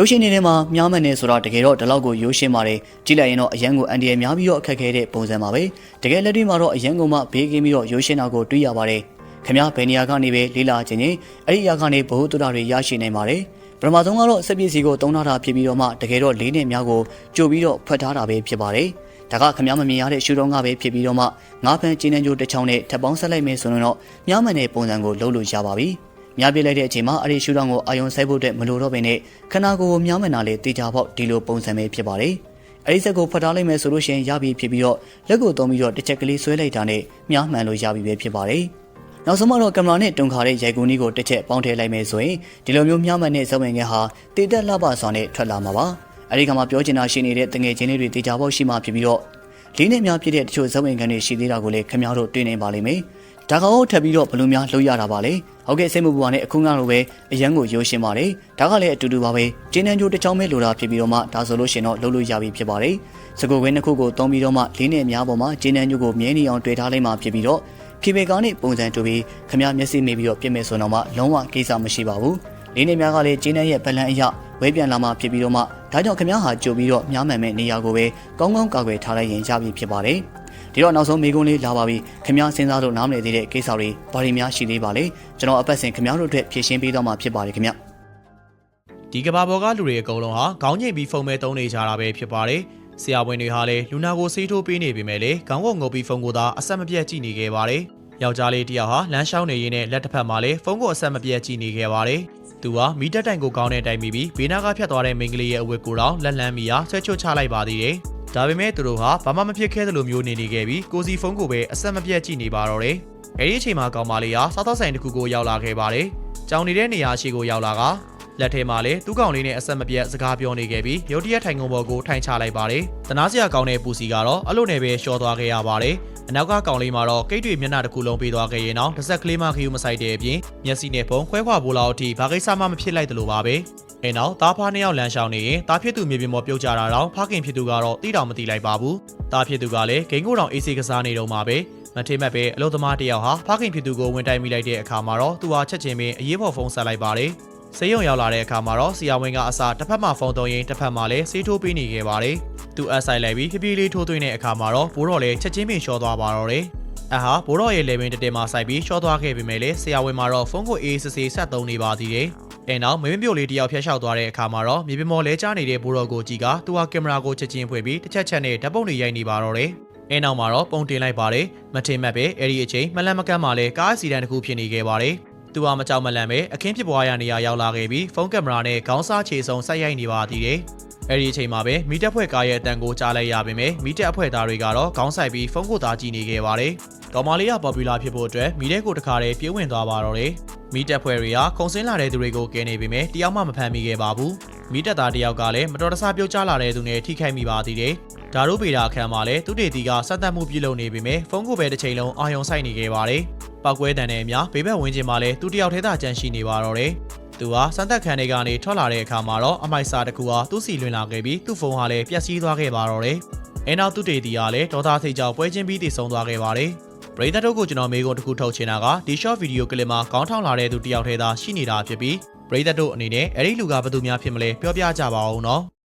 ရုပ်ရှင်တွေထဲမှာမြားမှန်နေဆိုတာတကယ်တော့ဒီလောက်ကိုရုပ်ရှင်ပါတယ်ကြည့်လိုက်ရင်တော့အရန်ကိုအန်ဒီရယ်များပြီးတော့အခက်ခဲတဲ့ပုံစံပါပဲတကယ်လက်တွေ့မှာတော့အရန်ကိုမှဘေးကင်းပြီးတော့ရုပ်ရှင်တာကိုတွေ့ရပါတယ်ခင်ဗျားဘယ်နေရာကနေပဲလေးလာခြင်းချင်းအဲ့ဒီအရာကနေဘ ഹു တုဒ္ဒတွေရရှိနိုင်ပါတယ်ပထမဆုံးကတော့စက်ပစ္စည်းကိုတုံးထားတာဖြစ်ပြီးတော့မှတကယ်တော့လေးနဲ့များကိုကြိုပြီးတော့ဖွက်ထားတာပဲဖြစ်ပါတယ်ဒါကခမည်းမမြင်ရတဲ့ရှူတော့ငါပဲဖြစ်ပြီးတော့မှငါးဖန်ကျင်းနှံကြိုးတစ်ချောင်းနဲ့ထပ်ပေါင်းဆက်လိုက်မယ်ဆိုရင်တော့မြားမှန်တဲ့ပုံစံကိုလုပ်လို့ရပါပြီ။ မြားပြလိုက်တဲ့အချိန်မှာအဲ့ဒီရှူတော့ကိုအာယုံစိုက်ဖို့အတွက်မလိုတော့ဘဲနဲ့ခနာကိုကိုမြားမှန်တာလေးတေချာပေါက်ဒီလိုပုံစံပဲဖြစ်ပါတယ်။အဲ့ဒီစက်ကိုဖတ်ထားလိုက်မယ်ဆိုလို့ရှိရင်ရပြီဖြစ်ပြီးတော့လက်ကိုသုံးပြီးတော့တစ်ချက်ကလေးဆွဲလိုက်တာနဲ့မြားမှန်လို့ရပြီပဲဖြစ်ပါတယ်။နောက်ဆုံးမှတော့ကင်မရာနဲ့တုံခါတဲ့ရိုက်ကူးနီးကိုတစ်ချက်ပေါင်းထည့်လိုက်မယ်ဆိုရင်ဒီလိုမျိုးမြားမှန်တဲ့ဇဝင်ငယ်ဟာတည်တက်လှပစွာနဲ့ထွက်လာမှာပါ။အဲဒီကမှပြောချင်တာရှိနေတဲ့တငယ်ချင်းလေးတွေတေချာပေါက်ရှိမှဖြစ်ပြီးတော့လေးနဲ့များဖြစ်တဲ့တချို့ဇဝင်ခံတွေရှိသေးတာကိုလည်းခင်ဗျားတို့တွေ့နေပါလိမ့်မယ်။ ဒါကောင်ထပ်ပြီးတော့ဘလို့များလှုပ်ရတာပါလေ။ဟုတ်ကဲ့စိတ်မပူပါနဲ့အခုကတော့ပဲအရန်ကိုရိုးရှင်းပါတယ်။ဒါကလည်းအတူတူပါပဲ။ကျင်းနှံကြိုးတစ်ချောင်းပဲလိုတာဖြစ်ပြီးတော့မှဒါဆိုလို့ရှင်တော့လှုပ်လို့ရပြီဖြစ်ပါတယ်။စကူဝင်းတစ်ခုကိုတုံးပြီးတော့မှလေးနဲ့များပေါ်မှာကျင်းနှံကြိုးကိုမြဲနေအောင်တွေ့ထားလိုက်မှဖြစ်ပြီးတော့ခီဘေကာနဲ့ပုံစံတူပြီးခမရမျက်စိမိပြီးတော့ပြင်မဲ့ဆိုတော့မှလုံးဝကိစ္စမရှိပါဘူး။လေးနဲ့များကလည်းကျင်းနှံရဲ့ဗလန်အရဝဲပြန်လာမှဖြစ်ပြီးတော့မှဒါကြောင့်ခမရဟာကြိုပြီးတော့များမှန်မဲ့နေရာကိုပဲကောင်းကောင်းကာကွယ်ထားလိုက်ရင်ရပြီဖြစ်ပါတယ်။ ဒီတော့နောက်ဆုံးမိကုန်းလေးလာပါပြီခင်ဗျားစဉ်းစားလို့နားမလည်သေးတဲ့ကိစ္စတွေဘာတွေများရှိသေးပါလဲကျွန်တော်အပတ်စဉ်ခင်ဗျားတို့အတွက်ဖြည့်ရှင်းပေးတော့မှာဖြစ်ပါတယ်ခင်ဗျာဒီကဘာပေါ်ကလူတွေအကုန်လုံးဟာခေါင်းငိမ့်ပြီးဖုံမဲသုံးနေကြတာပဲဖြစ်ပါတယ်။ဆရာဝန်တွေဟာလည်းလူနာကိုဆေးထိုးပေးနေပေမဲ့လည်းခေါင်းကိုငုပ်ပြီးဖုံကိုသာအဆက်မပြတ်ကြည့်နေခဲ့ပါတယ်။ယောက်ျားလေးတစ်ယောက်ဟာလမ်းလျှောင်းနေရင်းနဲ့လက်တစ်ဖက်မှာလည်းဖုံကိုအဆက်မပြတ်ကြည့်နေခဲ့ပါတယ်။သူဟာမီးတက်တိုင်ကိုကောင်းတဲ့တိုင်ပြီးပြီးဘေးနားကဖြတ်သွားတဲ့မိန်းကလေးရဲ့အဝတ်ကိုတော့လက်လန်းမီယာဆွဲချွတ်ချလိုက်ပါသေးတယ်။ ဒါပေမဲ့သူတို့ဟာဘာမှမဖြစ်ခဲ့သလိုမျိုးနေနေခဲ့ပြီးကိုစီဖုံကိုပဲအဆက်မပြတ်ကြည့်နေပါတော့တယ်။အဲဒီအချိန်မှာကောင်မလေးဟာစားသောက်ဆိုင်တစ်ခုကိုရောက်လာခဲ့ပါတယ်။ကြောင်နေတဲ့နေရာရှိကိုရောက်လာကလက်ထဲမှာလည်းသူ့ကောင်လေးနဲ့အဆက်မပြတ်စကားပြောနေခဲ့ပြီးရုတ်တရက်ထိုင်ကုန်ပေါ်ကိုထိုင်ချလိုက်ပါတယ်။တနာစရာကောင်းတဲ့ပူစီကတော့အလို့နဲ့ပဲရှော့သွားခဲ့ရပါတယ်။အနောက်ကကောင်လေးမှာတော့ကိတ်တွေမျက်နှာတစ်ခုလုံးပေးသွားခဲ့ရင်တော့တစ်ဆက်ကလေးမှခယူမဆိုင်တဲ့အပြင်မျက်စိနဲ့ပုံခွဲခွာဖို့လောက်အထိဘာကိစ္စမှမဖြစ်လိုက်သလိုပါပဲ။ အဲနောက်သားဖားနှစ်ယောက်လမ်းလျှောက်နေရင်သားဖြစ်သူမြေပြင်ပေါ်ပြုတ်ကြတာတော့ဖခင်ဖြစ်သူကတော့တိတောင်မတိလိုက်ပါဘူး။သားဖြစ်သူကလည်းဂိမ်းကိုတောင်အေးစေးကစားနေတော့မှာပဲ။မထေမဲ့ပဲအလုသမားတယောက်ဟာဖခင်ဖြစ်သူကိုဝင်တိုင်မိလိုက်တဲ့အခါမှာတော့သူဟာချက်ချင်းပင်အရေးပေါ်ဖုန်းဆက်လိုက်ပါတယ်။ဆေးရုံရောက်လာတဲ့အခါမှာတော့ဆီယာဝင်းကအစားတစ်ဖက်မှာဖုန်းသုံးရင်းတစ်ဖက်မှာလည်းဆေးထိုးပေးနေခဲ့ပါတယ်။သူအပ်ဆိုင်လိုက်ပြီးဖြည်းဖြည်းလေးထိုးသွင်းတဲ့အခါမှာတော့ဘိုးတော်လည်းချက်ချင်းပင်လျှော့သွားပါတော့တယ်။အဟာဘိုးတော်ရဲ့လေပင်တတဲမှာစိုက်ပြီးလျှော့သွားခဲ့ပေမဲ့လည်းဆီယာဝင်းမှာတော့ဖုန်းကိုအေးစစ်စစ်ဆက်သုံးနေပါသေးတယ်။ အဲနောက်မင်းပြိုလေးတယောက်ဖျက်လျှောက်သွားတဲ့အခါမှာတော့မြေပြင်ပေါ်လဲကျနေတဲ့ဘိုးတော်ကိုကြည့်ကသူကကင်မရာကိုချက်ချင်းဖွင့်ပြီးတစ်ချက်ချက်နဲ့ဓာတ်ပုံတွေရိုက်နေပါတော့တယ်။အဲနောက်မှာတော့ပုံတင်လိုက်ပါတယ်။မထင်မှတ်ပဲအဲ့ဒီအချိန်မလန့်မကန့်မှလည်းကားအစီတန်းတစ်ခုဖြစ်နေခဲ့ပါတယ်။သူဟာမကြောက်မလန့်ပဲအခင်းဖြစ်ပွားရနေရရောက်လာခဲ့ပြီးဖုန်းကင်မရာနဲ့ခေါင်းစားခြေစုံဆက်ရိုက်နေပါသေးတယ်။အဲ့ဒီအချိန်မှာပဲမီတက်ဖွဲ့ကားရဲ့အတန်ကိုကြားလိုက်ရပေမဲ့မီတက်အဖွဲ့သားတွေကတော့ခေါင်းဆိုင်ပြီးဖုန်းကိုသားကြည့်နေခဲ့ပါတယ်။ကောင်မလေးကပေါ်ပူလာဖြစ်ဖို့အတွက်မီတက်ကိုတခါတည်းပြေးဝင်သွားပါတော့တယ်။ မီတက်ဖွဲ့တွေကခုံစင်းလာတဲ့သူတွေကိုကဲနေပေမဲ့တယောက်မှမဖမ်းမိခဲ့ပါဘူး။မီတက်သားတယောက်ကလည်းမတော်တဆပြုတ်ကျလာတဲ့သူနဲ့ထိခိုက်မိပါသေးတယ်။ဒါတို့ပေတာအခန်းမှာလည်းသူတေတီကစက်သက်မှုပြုလုပ်နေပေမဲ့ဖုန်းကိုပဲတစ်ချိန်လုံးအာရုံစိုက်နေခဲ့ပါတယ်။ပောက်ကွဲတန်တဲ့အများဘေးဘက်ဝင်းကျင်မှာလည်းသူတယောက်ထဲသာကြန့်ရှိနေပါတော့တယ်။သူဟာစံသက်ခန်းတွေကနေထွက်လာတဲ့အခါမှာတော့အမိုက်စာတစ်ခုဟာသူ့စီလွင်လာခဲ့ပြီးသူ့ဖုန်းဟာလည်းပျက်စီးသွားခဲ့ပါတော့တယ်။အဲနောက်သူတေတီကလည်းဒေါသစိတ်ကြောင့်ပွဲချင်းပြီးတည်ဆုံသွားခဲ့ပါတယ်။ ပရိသတ်တို့ကိုကျွန်တော်မေးခွန်းတစ်ခုထုတ်ချင်တာကဒီ short video ကလစ်မှာခေါင်းထောင်လာတဲ့သူတယောက်ထဲသာရှိနေတာဖြစ်ပြီးပရိသတ်တို့အနေနဲ့အဲ့ဒီလူကဘယ်သူများဖြစ်မလဲပြောပြကြပါဦးနော်။